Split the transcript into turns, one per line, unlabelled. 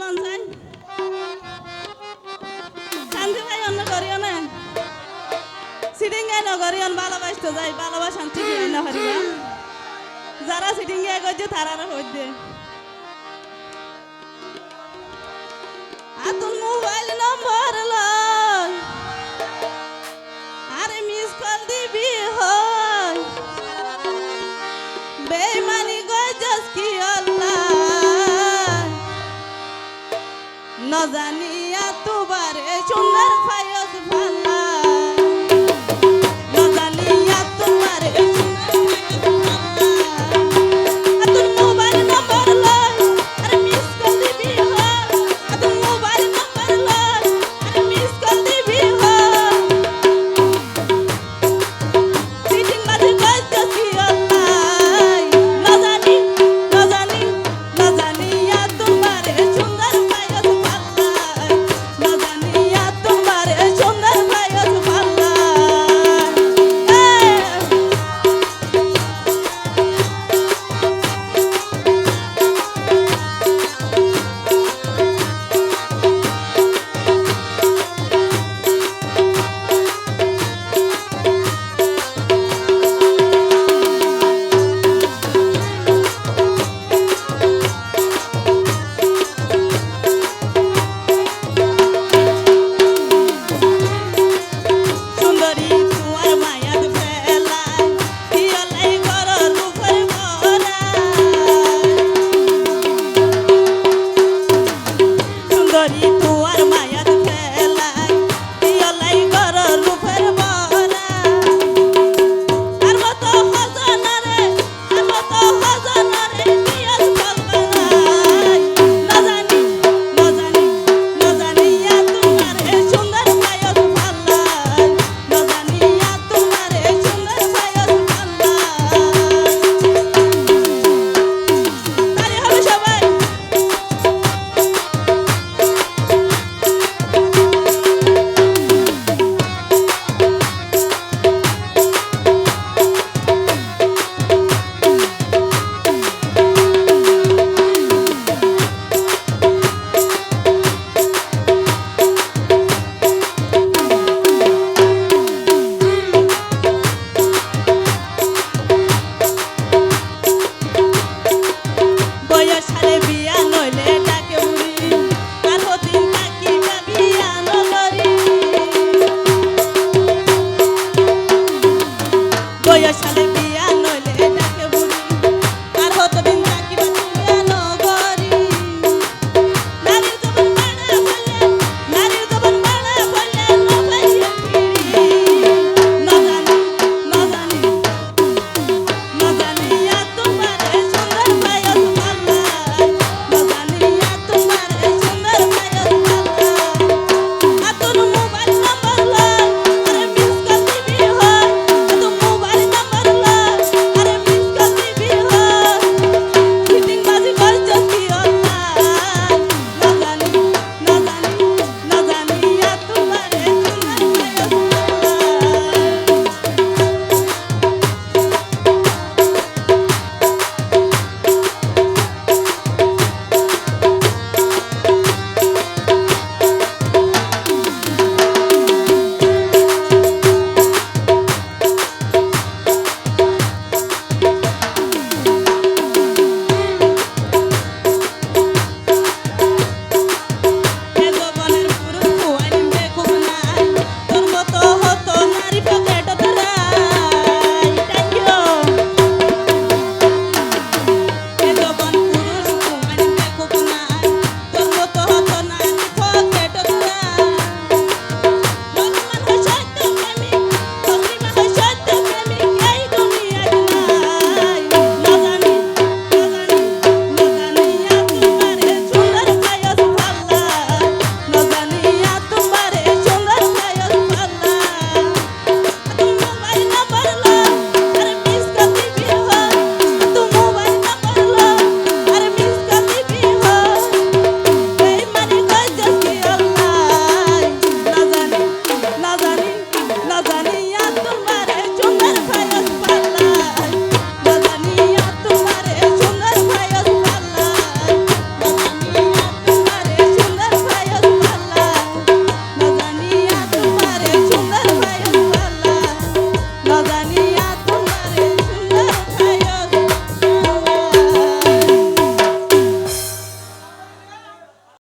মন চাই। শান্তি ভাই অন্য করিও না। সিটিংয়ে নগরিয়ন ভালোবাসতে যাই ভালোবাসান ঠিকই হয় না হরিয়া যারা সিটিংয়ে করছে that